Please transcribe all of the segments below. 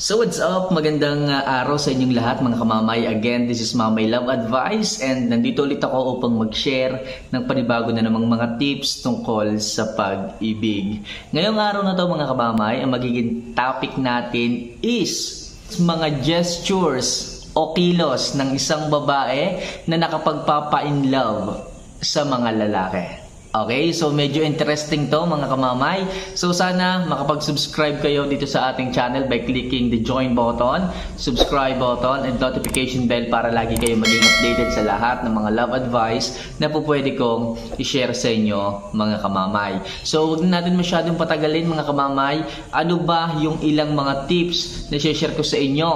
So what's up? Magandang uh, araw sa inyong lahat mga kamamay. Again, this is Mamay Love Advice and nandito ulit ako upang mag-share ng panibago na namang mga tips tungkol sa pag-ibig. Ngayong araw na to mga kamamay, ang magiging topic natin is mga gestures o kilos ng isang babae na nakapagpapa-in love sa mga lalaki. Okay, so medyo interesting to mga kamamay. So sana makapag-subscribe kayo dito sa ating channel by clicking the join button, subscribe button, and notification bell para lagi kayo maging updated sa lahat ng mga love advice na po pwede kong i-share sa inyo mga kamamay. So huwag na natin masyadong patagalin mga kamamay. Ano ba yung ilang mga tips na share ko sa inyo?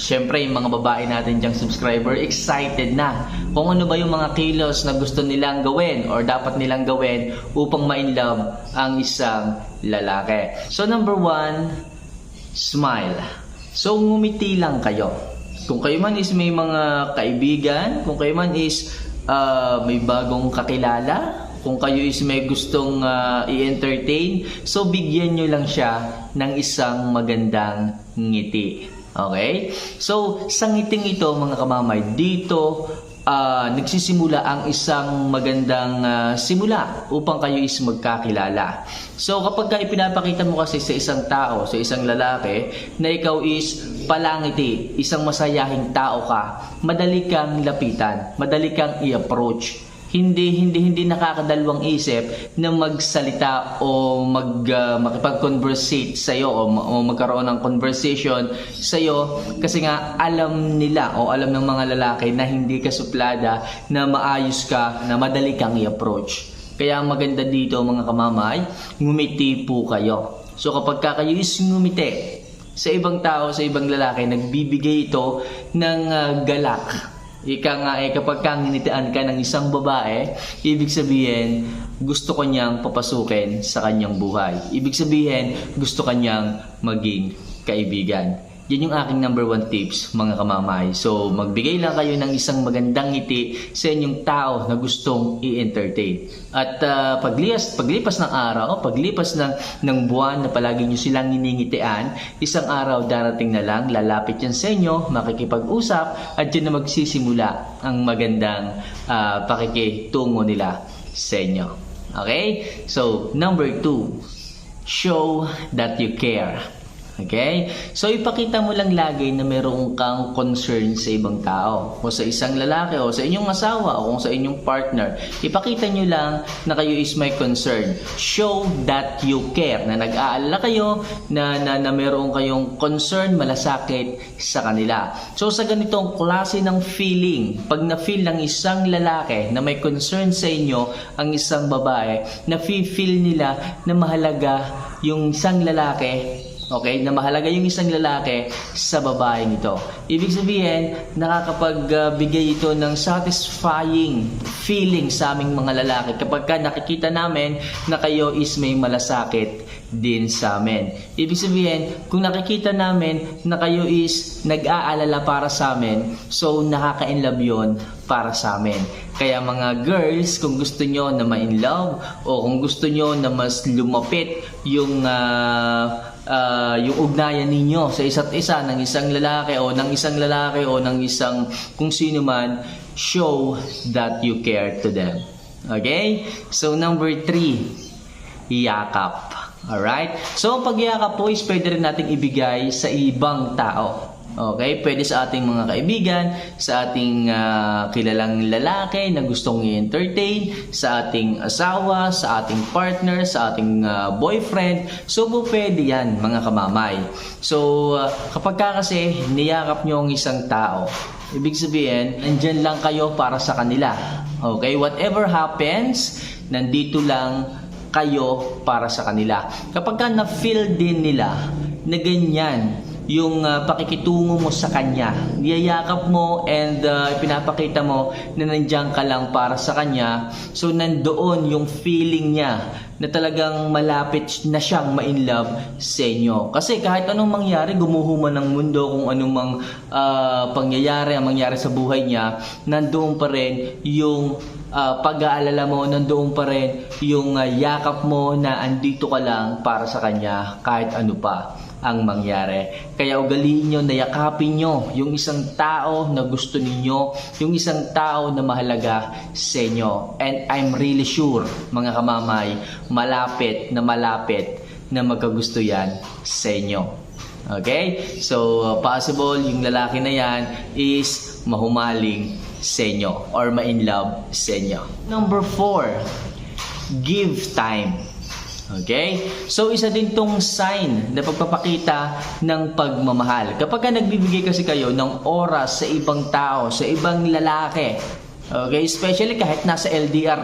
Siyempre, yung mga babae natin diyang subscriber, excited na kung ano ba yung mga kilos na gusto nilang gawin or dapat nilang gawin upang ma-inlove ang isang lalaki. So, number one, smile. So, ngumiti lang kayo. Kung kayo man is may mga kaibigan, kung kayo man is ah, may bagong kakilala, kung kayo is may gustong ah, i-entertain, so bigyan nyo lang siya ng isang magandang ngiti. Okay? So, sa ngiting ito, mga kamamay, dito ah, nagsisimula ang isang magandang ah, simula upang kayo is magkakilala. So, kapag ka ipinapakita mo kasi sa isang tao, sa isang lalaki, na ikaw is palangiti, isang masayahing tao ka, madali kang lapitan, madali kang i-approach hindi hindi hindi nakakadalawang isip na magsalita o mag uh, makipag-conversate sa iyo o, o magkaroon ng conversation sa iyo kasi nga alam nila o alam ng mga lalaki na hindi ka suplada na maayos ka na madali kang i-approach. Kaya maganda dito mga kamamay ngumiti po kayo. So kapag ka kayo is ngumiti sa ibang tao sa ibang lalaki nagbibigay ito ng uh, galak Ika nga eh, kapag kang nginitian ka ng isang babae, ibig sabihin, gusto ko niyang papasukin sa kanyang buhay. Ibig sabihin, gusto kanyang maging kaibigan. Yan yung aking number one tips, mga kamamay. So, magbigay lang kayo ng isang magandang ngiti sa inyong tao na gustong i-entertain. At ah, paglipas, paglipas ng araw, paglipas ng, ng buwan na palagi nyo silang niningitian, isang araw darating na lang, lalapit yan sa inyo, makikipag-usap, at yun na magsisimula ang magandang ah, pakikitungo nila sa inyo. Okay? So, number two, show that you care. Okay? So, ipakita mo lang lagi na meron kang concern sa ibang tao. O sa isang lalaki, o sa inyong asawa, o kung sa inyong partner. Ipakita nyo lang na kayo is may concern. Show that you care. Na nag-aalala kayo, na, na, na meron kayong concern, malasakit sa kanila. So, sa ganitong klase ng feeling, pag na-feel ng isang lalaki na may concern sa inyo, ang isang babae, na-feel nila na mahalaga yung isang lalaki Okay, na mahalaga yung isang lalaki sa babae nito. Ibig sabihin, nakakapagbigay ito ng satisfying feeling sa aming mga lalaki kapag ka nakikita namin na kayo is may malasakit din sa amin. Ibig sabihin, kung nakikita namin na kayo is nag-aalala para sa amin, so nakaka-inlove yun para sa amin. Kaya mga girls, kung gusto nyo na ma-in love o kung gusto nyo na mas lumapit yung ah, ah, yung ugnayan ninyo sa isa't isa ng isang lalaki o ng isang lalaki o ng isang kung sino man, show that you care to them. Okay? So number three, yakap. Alright? So ang pagyakap po is pwede rin nating ibigay sa ibang tao. Okay? Pwede sa ating mga kaibigan, sa ating ah, kilalang lalaki na gustong i-entertain, sa ating asawa, sa ating partner, sa ating ah, boyfriend. So pwede yan mga kamamay. So ah, kapag ka kasi niyakap nyo ang isang tao, ibig sabihin, nandyan lang kayo para sa kanila. Okay? Whatever happens, nandito lang kayo para sa kanila. Kapag ka na-feel din nila na ganyan yung ah, pakikitungo mo sa kanya, niyayakap mo and ah, pinapakita mo na nandiyan ka lang para sa kanya, so nandoon yung feeling niya na talagang malapit na siyang ma-inlove sa inyo. Kasi kahit anong mangyari, gumuho man ng mundo, kung anong mang ah, pangyayari ang mangyari sa buhay niya, nandoon pa rin yung ah, pag-aalala mo, nandoon pa rin yung ah, yakap mo na andito ka lang para sa kanya kahit ano pa. Ang mangyari. Kaya ugaliin nyo, nayakapin nyo yung isang tao na gusto ninyo, yung isang tao na mahalaga sa inyo. And I'm really sure, mga kamamay, malapit na malapit na magkagusto yan sa inyo. Okay? So, uh, possible yung lalaki na yan is mahumaling sa inyo or ma-in love sa inyo. Number four, give time. Okay? So, isa din tong sign na pagpapakita ng pagmamahal. Kapag ka nagbibigay kasi kayo ng oras sa ibang tao, sa ibang lalaki, okay? Especially kahit nasa LDR,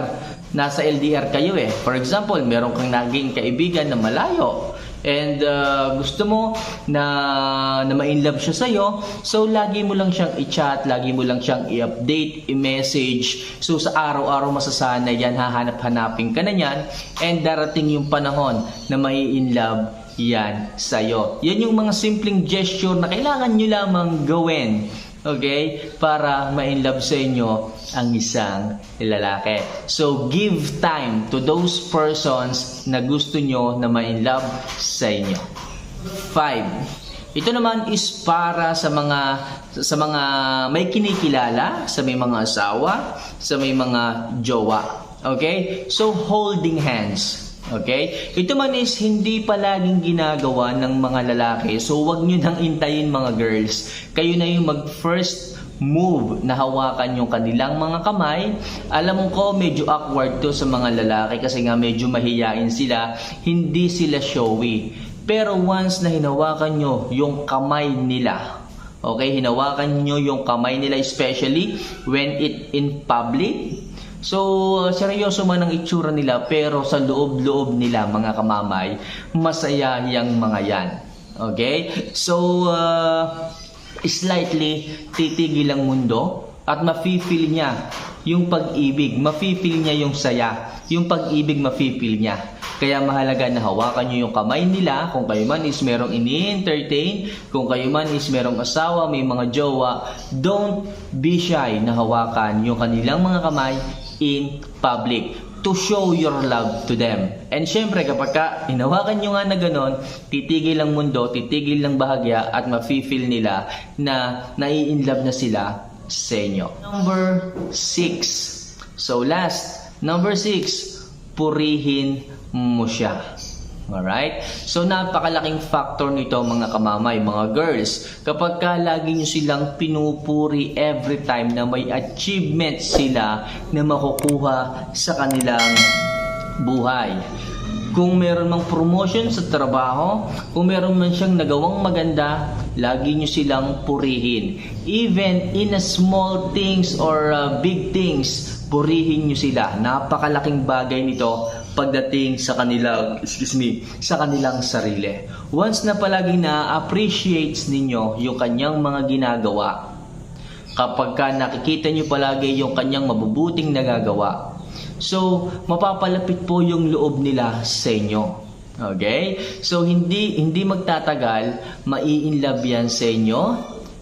nasa LDR kayo eh. For example, meron kang naging kaibigan na malayo and uh, gusto mo na na ma-inlove siya sa'yo, so lagi mo lang siyang i-chat, lagi mo lang siyang i-update, i-message. So sa araw-araw masasanay yan, hahanap-hanapin ka na yan, and darating yung panahon na mai love yan sa'yo. Yan yung mga simpleng gesture na kailangan nyo lamang gawin Okay? Para ma-inlove sa inyo ang isang lalaki. So, give time to those persons na gusto nyo na ma-inlove sa inyo. Five. Ito naman is para sa mga sa mga may kinikilala, sa may mga asawa, sa may mga jowa. Okay? So, holding hands. Okay? Ito man is hindi palaging ginagawa ng mga lalaki. So, wag nyo nang intayin mga girls. Kayo na yung mag-first move na hawakan yung kanilang mga kamay. Alam ko, medyo awkward to sa mga lalaki kasi nga medyo mahiyain sila. Hindi sila showy. Pero once na hinawakan nyo yung kamay nila, okay, hinawakan nyo yung kamay nila especially when it in public, So, seryoso man ang itsura nila pero sa loob-loob nila mga kamamay, masaya yung mga yan. Okay? So, uh, slightly titigil ang mundo at mafe-feel niya yung pag-ibig, mafe-feel niya yung saya, yung pag-ibig mafe-feel niya. Kaya mahalaga na hawakan niyo yung kamay nila kung kayo man is merong ini-entertain, kung kayo man is merong asawa, may mga jowa, don't be shy na hawakan yung kanilang mga kamay in public to show your love to them. And syempre, kapag ka hinawakan nyo nga na ganon, titigil ang mundo, titigil ang bahagya, at mafe-feel nila na nai-inlove na sila sa inyo. Number six. So last, number six, purihin mo siya. Alright? So, napakalaking factor nito mga kamamay, mga girls. Kapag ka lagi nyo silang pinupuri every time na may achievement sila na makukuha sa kanilang buhay. Kung meron mang promotion sa trabaho, kung meron man siyang nagawang maganda, lagi nyo silang purihin. Even in a small things or uh, big things, purihin nyo sila. Napakalaking bagay nito pagdating sa kanilang, excuse me, sa kanilang sarili. Once na palagi na appreciates ninyo yung kanyang mga ginagawa, kapag ka nakikita nyo palagi yung kanyang mabubuting nagagawa, so mapapalapit po yung loob nila sa inyo. Okay? So hindi hindi magtatagal, mai-inlove yan sa inyo.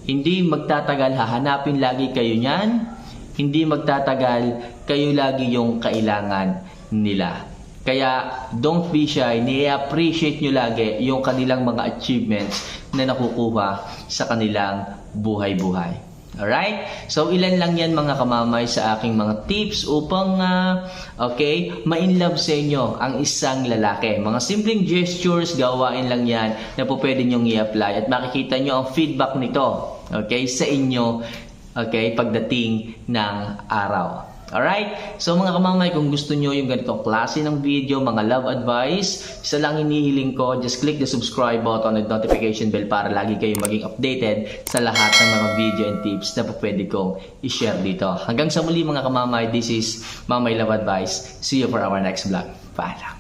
Hindi magtatagal, hahanapin lagi kayo niyan. Hindi magtatagal, kayo lagi yung kailangan nila. Kaya don't be shy, ni-appreciate nyo lagi yung kanilang mga achievements na nakukuha sa kanilang buhay-buhay. Alright? So, ilan lang yan mga kamamay sa aking mga tips upang, uh, okay, ma-inlove sa inyo ang isang lalaki. Mga simpleng gestures, gawain lang yan na po pwede nyong i-apply at makikita nyo ang feedback nito, okay, sa inyo, okay, pagdating ng araw. Alright? So mga kamamay, kung gusto nyo yung ganitong klase ng video, mga love advice, isa lang hinihiling ko, just click the subscribe button at notification bell para lagi kayo maging updated sa lahat ng mga video and tips na pwede kong i-share dito. Hanggang sa muli mga kamamay, this is Mamay Love Advice. See you for our next vlog. Paalam.